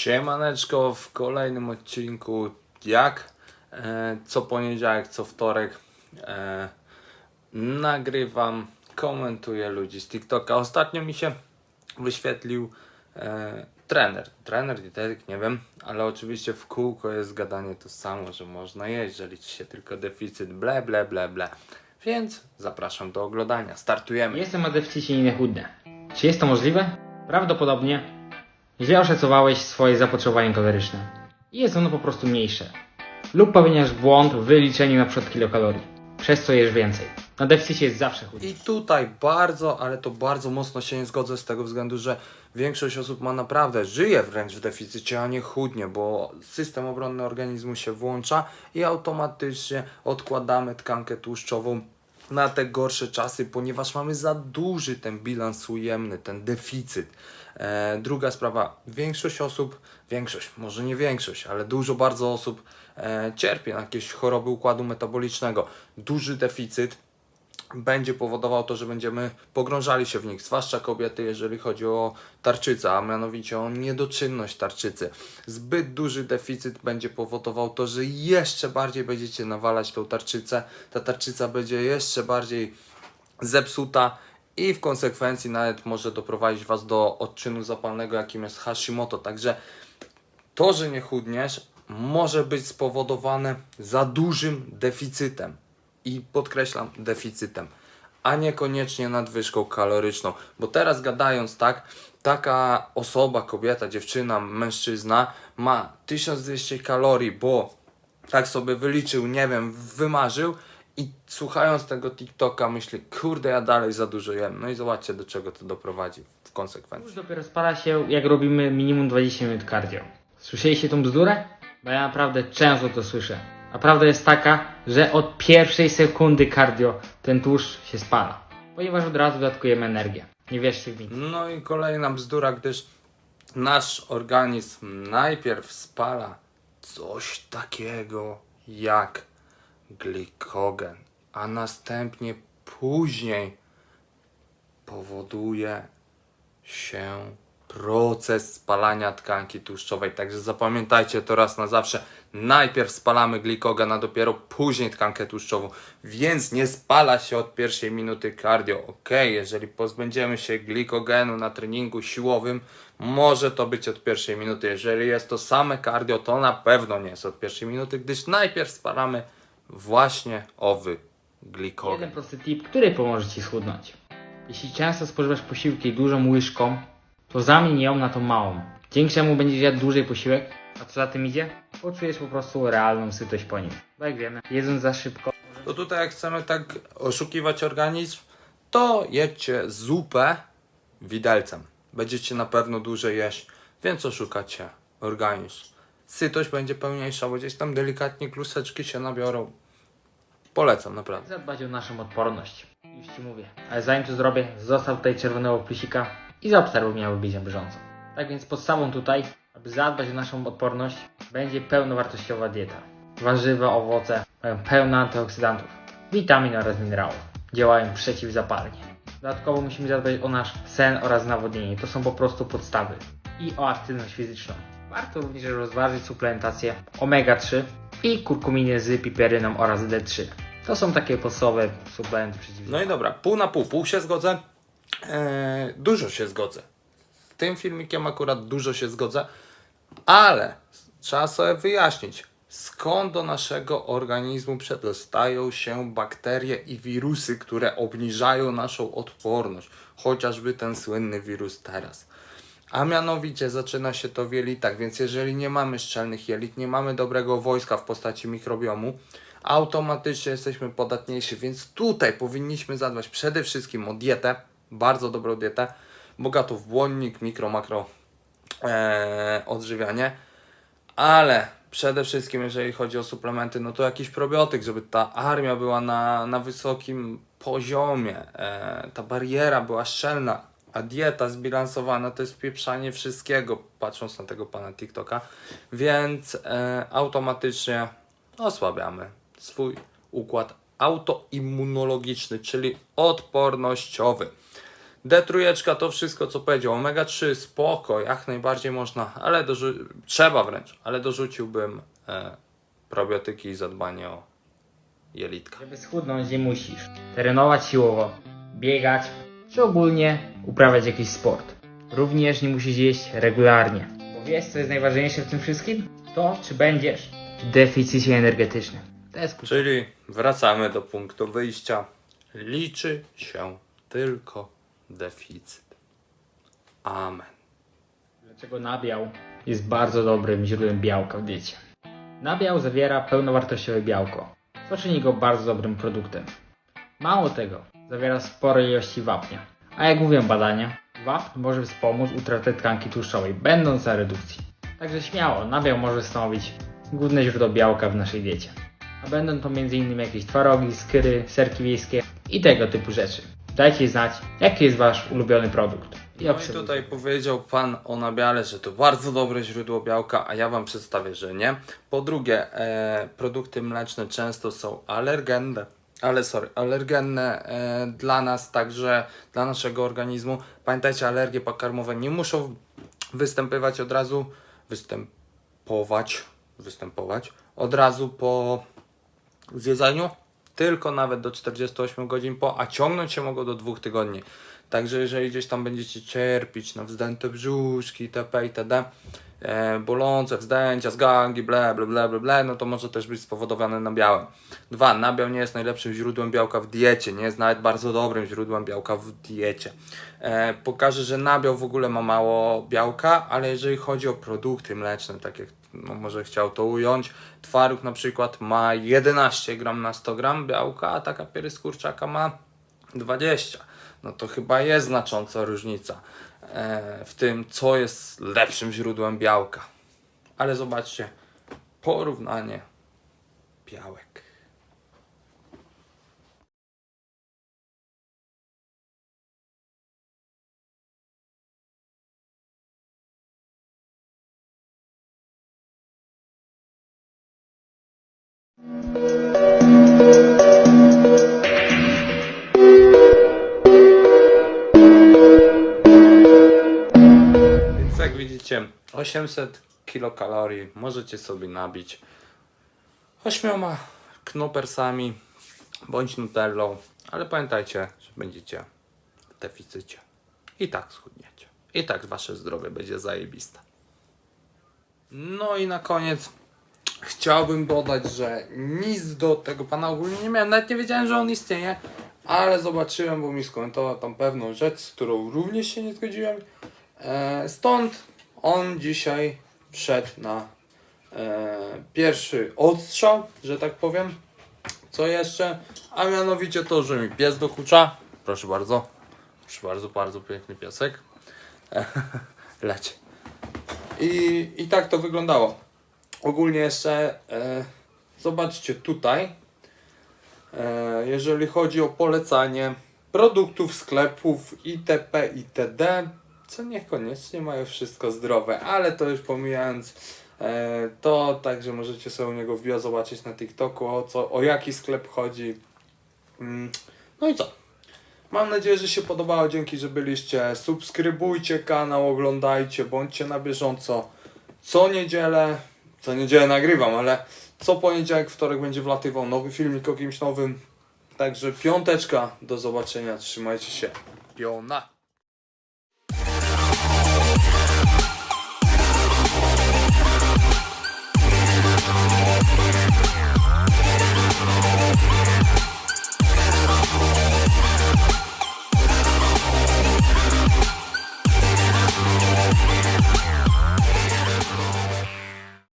Siemaneczko w kolejnym odcinku jak e, co poniedziałek, co wtorek e, nagrywam, komentuję ludzi z TikToka. Ostatnio mi się wyświetlił e, trener, trener, dietetyk, nie wiem, ale oczywiście w kółko jest gadanie to samo, że można jeść, że liczy się tylko deficyt, ble, ble, ble, ble. Więc zapraszam do oglądania. Startujemy. Jestem na deficycie i nie chudnę. Czy jest to możliwe? Prawdopodobnie. Źle oszacowałeś swoje zapotrzebowanie kaloryczne. I jest ono po prostu mniejsze. Lub popełniasz błąd w wyliczeniu na przykład kilokalorii. Przez co jesz więcej. Na deficycie jest zawsze chudy. I tutaj bardzo, ale to bardzo mocno się nie zgodzę z tego względu, że większość osób ma naprawdę, żyje wręcz w deficycie, a nie chudnie, bo system obronny organizmu się włącza i automatycznie odkładamy tkankę tłuszczową na te gorsze czasy, ponieważ mamy za duży ten bilans ujemny, ten deficyt. E, druga sprawa, większość osób, większość, może nie większość, ale dużo bardzo osób e, cierpi na jakieś choroby układu metabolicznego. Duży deficyt będzie powodował to, że będziemy pogrążali się w nich, zwłaszcza kobiety, jeżeli chodzi o tarczycę, a mianowicie o niedoczynność tarczycy. Zbyt duży deficyt będzie powodował to, że jeszcze bardziej będziecie nawalać tą tarczycę, ta tarczyca będzie jeszcze bardziej zepsuta i w konsekwencji nawet może doprowadzić Was do odczynu zapalnego, jakim jest Hashimoto. Także to, że nie chudniesz, może być spowodowane za dużym deficytem. I podkreślam, deficytem, a niekoniecznie nadwyżką kaloryczną. Bo teraz gadając tak, taka osoba, kobieta, dziewczyna, mężczyzna ma 1200 kalorii, bo tak sobie wyliczył, nie wiem, wymarzył i słuchając tego TikToka myśli, kurde, ja dalej za dużo jem. No i zobaczcie, do czego to doprowadzi w konsekwencji. Już dopiero spala się, jak robimy minimum 20 minut cardio. Słyszeliście tą bzdurę? Bo ja naprawdę często to słyszę. A prawda jest taka, że od pierwszej sekundy cardio ten tłuszcz się spala. Ponieważ od razu dodatkujemy energię. Nie wierzcie w nic. No i kolejna bzdura, gdyż nasz organizm najpierw spala coś takiego jak glikogen, a następnie później powoduje się proces spalania tkanki tłuszczowej. Także zapamiętajcie to raz na zawsze. Najpierw spalamy glikogen, a dopiero później tkankę tłuszczową. Więc nie spala się od pierwszej minuty cardio. Ok, jeżeli pozbędziemy się glikogenu na treningu siłowym, może to być od pierwszej minuty. Jeżeli jest to same cardio, to na pewno nie jest od pierwszej minuty, gdyż najpierw spalamy właśnie owy glikogen. Jeden prosty tip, który pomoże Ci schudnąć. Jeśli często spożywasz posiłki dużą łyżką, to zamień ją na tą małą. Dzięki czemu będziesz jadł dłużej posiłek, a co za tym idzie? Poczujesz po prostu realną sytość po nim. Bo jak wiemy, jedząc za szybko, To tutaj jak chcemy tak oszukiwać organizm, to jedźcie zupę widelcem. Będziecie na pewno dłużej jeść, więc oszukacie organizm. Sytość będzie pełniejsza, bo gdzieś tam delikatnie kluseczki się nabiorą. Polecam, naprawdę. zadbać o naszą odporność. Już Ci mówię. Ale zanim to zrobię, zostaw tutaj czerwonego plusika i zaobserwuj mnie, aby być na bieżąco. Tak więc podstawą tutaj, aby zadbać o naszą odporność, będzie pełnowartościowa dieta. Warzywa, owoce mają pełno antyoksydantów, witamin oraz minerałów. Działają przeciwzapalnie. Dodatkowo musimy zadbać o nasz sen oraz nawodnienie. To są po prostu podstawy. I o aktywność fizyczną. Warto również rozważyć suplementację omega-3 i kurkuminy z piperyną oraz D3. To są takie podstawowe suplementy przeciwzapalne. No i dobra, pół na pół. Pół się zgodzę, eee, dużo się zgodzę. Z tym filmikiem akurat dużo się zgodzę, ale trzeba sobie wyjaśnić, skąd do naszego organizmu przedostają się bakterie i wirusy, które obniżają naszą odporność. Chociażby ten słynny wirus teraz. A mianowicie zaczyna się to w jelitach, więc jeżeli nie mamy szczelnych jelit, nie mamy dobrego wojska w postaci mikrobiomu, automatycznie jesteśmy podatniejsi, więc tutaj powinniśmy zadbać przede wszystkim o dietę, bardzo dobrą dietę, bogatą w błonnik, mikro, makro e, odżywianie, ale przede wszystkim jeżeli chodzi o suplementy, no to jakiś probiotyk, żeby ta armia była na, na wysokim poziomie, e, ta bariera była szczelna, a dieta zbilansowana to jest pieprzanie wszystkiego, patrząc na tego pana TikToka, więc e, automatycznie osłabiamy swój układ autoimmunologiczny, czyli odpornościowy. D3 to wszystko co powiedział. Omega 3 spoko, jak najbardziej można, ale dorzu- trzeba wręcz, ale dorzuciłbym e, probiotyki i zadbanie o jelitka. Żeby schudnąć nie musisz trenować siłowo, biegać, czy ogólnie uprawiać jakiś sport. Również nie musisz jeść regularnie. Bo wiesz co jest najważniejsze w tym wszystkim? To czy będziesz w deficycie energetycznym. To jest kluczowe. Czyli wracamy do punktu wyjścia. Liczy się tylko deficyt. Amen. Dlaczego nabiał jest bardzo dobrym źródłem białka w diecie? Nabiał zawiera pełnowartościowe białko, co czyni go bardzo dobrym produktem. Mało tego, zawiera spore ilości wapnia. A jak mówią badania, wapń może wspomóc utratę tkanki tłuszczowej, będąc na redukcji. Także śmiało, nabiał może stanowić główne źródło białka w naszej diecie. A będą to m.in. jakieś twarogi, skyry, serki wiejskie i tego typu rzeczy. Dajcie znać, jaki jest Wasz ulubiony produkt. I No i tutaj powiedział pan o nabiale, że to bardzo dobre źródło białka, a ja wam przedstawię, że nie. Po drugie, e, produkty mleczne często są alergenne, ale sorry, alergenne e, dla nas, także dla naszego organizmu. Pamiętajcie, alergie pokarmowe nie muszą występować od razu, występować, występować od razu po zjedzeniu, tylko nawet do 48 godzin po, a ciągnąć się mogą do dwóch tygodni. Także jeżeli gdzieś tam będziecie cierpieć na wzdęte brzuszki itp. itd., e, bolące wzdęcia, zgangi, ble, ble, ble, ble, ble, no to może też być spowodowane nabiałem. Dwa, nabiał nie jest najlepszym źródłem białka w diecie, nie jest nawet bardzo dobrym źródłem białka w diecie. E, pokażę, że nabiał w ogóle ma mało białka, ale jeżeli chodzi o produkty mleczne, tak jak no może chciał to ująć, twaróg na przykład ma 11 gram na 100 gram białka, a taka piery z kurczaka ma 20. No to chyba jest znacząca różnica e, w tym, co jest lepszym źródłem białka. Ale zobaczcie, porównanie białek. Więc jak widzicie, 800 kilokalorii możecie sobie nabić ośmioma knopersami bądź nutellą, ale pamiętajcie, że będziecie w deficycie. I tak schudniecie. I tak wasze zdrowie będzie zajebiste. No i na koniec chciałbym dodać, że nic do tego pana ogólnie nie miałem. Nawet nie wiedziałem, że on istnieje, ale zobaczyłem, bo mi skomentował tam pewną rzecz, z którą również się nie zgodziłem. E, stąd on dzisiaj wszedł na e, pierwszy odstrzał, że tak powiem. Co jeszcze? A mianowicie to, że mi pies dokucza. Proszę bardzo. Proszę bardzo, bardzo piękny piesek. Leć. I, I tak to wyglądało. Ogólnie jeszcze e, zobaczcie tutaj. E, jeżeli chodzi o polecanie produktów, sklepów itp. itd. Co niekoniecznie mają wszystko zdrowe, ale to już pomijając e, to, także możecie sobie u niego w bio zobaczyć na TikToku o, co, o jaki sklep chodzi. Mm, No i co? Mam nadzieję, że się podobało. Dzięki, że byliście. Subskrybujcie kanał, oglądajcie, bądźcie na bieżąco. Co niedzielę, co niedzielę nagrywam, ale co poniedziałek, wtorek będzie wlatywał nowy filmik o kimś nowym. Także piąteczka, do zobaczenia, trzymajcie się. Piona.